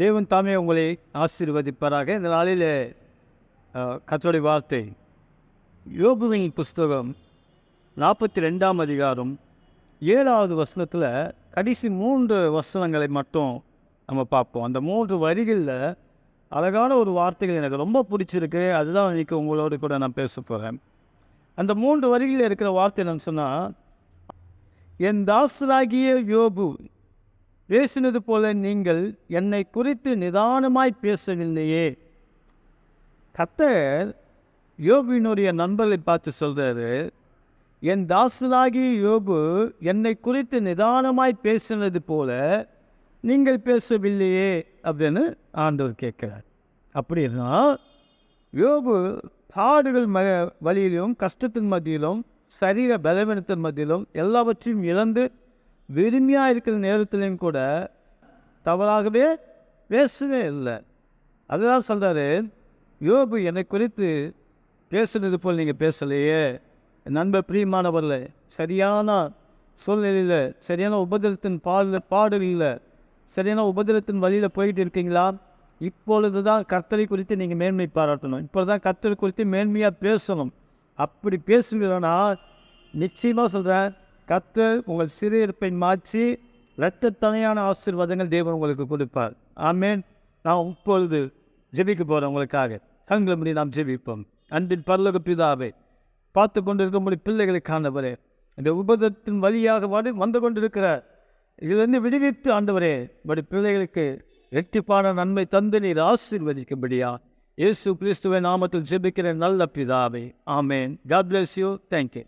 தேவன் தாமே உங்களை ஆசீர்வதிப்பாராக. இந்த நாளில் கத்தோடைய வார்த்தை யோபுவின் புஸ்தகம் நாற்பத்தி ரெண்டாம் அதிகாரம் ஏழாவது வசனத்தில் கடைசி மூன்று வசனங்களை மட்டும் நம்ம பார்ப்போம். அந்த மூன்று வரிகளில் அழகான ஒரு வார்த்தைகள் எனக்கு ரொம்ப பிடிச்சிருக்கு. அதுதான் இன்றைக்கி உங்களோடு கூட நான் பேச போகிறேன் அந்த மூன்று வரிகளில் இருக்கிற வார்த்தை என்னன்னு சொன்னால் என் தாசராகிய யோபு பேசினது போல நீங்கள் என்னை குறித்து நிதானமாய் பேசவில்லையே. கத்தர் யோபுவினுடைய நண்பர்களை பார்த்து சொல்கிறாரு என் தாசனாகிய யோபு என்னை குறித்து நிதானமாய் பேசினது போல நீங்கள் பேசவில்லையே அப்படின்னு ஆண்டவர் கேட்கிறார். அப்படின்னா யோபு காடுகள் ம வழியிலும் கஷ்டத்தின் மத்தியிலும் சரீர பலவீனத்தின் மத்தியிலும் எல்லாவற்றையும் இழந்து வெறுமையாக இருக்கிற நேரத்துலையும் கூட தவறாகவே பேசவே இல்லை. அதுதான் சொல்கிறாரு யோபு என்னை குறித்து பேசுனது போல் நீங்கள் பேசலையே. நண்பர் பிரியமானவரில் சரியான சூழ்நிலையில் சரியான உபதிரத்தின் பாடல பாடலில் சரியான உபதிரத்தின் வழியில் போயிட்டு இருக்கீங்களா? இப்பொழுது தான் கர்த்தரை குறித்து நீங்கள் மேன்மை பாராட்டணும். இப்போ தான் கர்த்தரை குறித்து மேன்மையாக பேசணும். அப்படி பேசுகிறோன்னா நிச்சயமாக சொல்கிறேன் கத்தர் உங்கள் சிறையிருப்பை மாற்றி இரட்டத்தனையான ஆசீர்வாதங்கள் தேவன் உங்களுக்கு கொடுப்பார். ஆமேன். நான் இப்பொழுது ஜெபிக்க போகிறேன் உங்களுக்காக. கண்களை முடி நாம் ஜெபிப்போம். அன்பின் பரலோக பிதாவை பார்த்து கொண்டிருக்கும்படி பிள்ளைகளை காணவரே இந்த உபதத்தின் வழியாக வந்து வந்து கொண்டிருக்கிற இதிலிருந்து விடுவித்து ஆண்டவரே படி பிள்ளைகளுக்கு எட்டிப்பான நன்மை தந்து நீர் ஆசீர்வதிக்கும்படியா இயேசு கிறிஸ்துவை நாமத்தில் ஜெபிக்கிற நல்ல பிதாவை. ஆமேன். God bless you thank you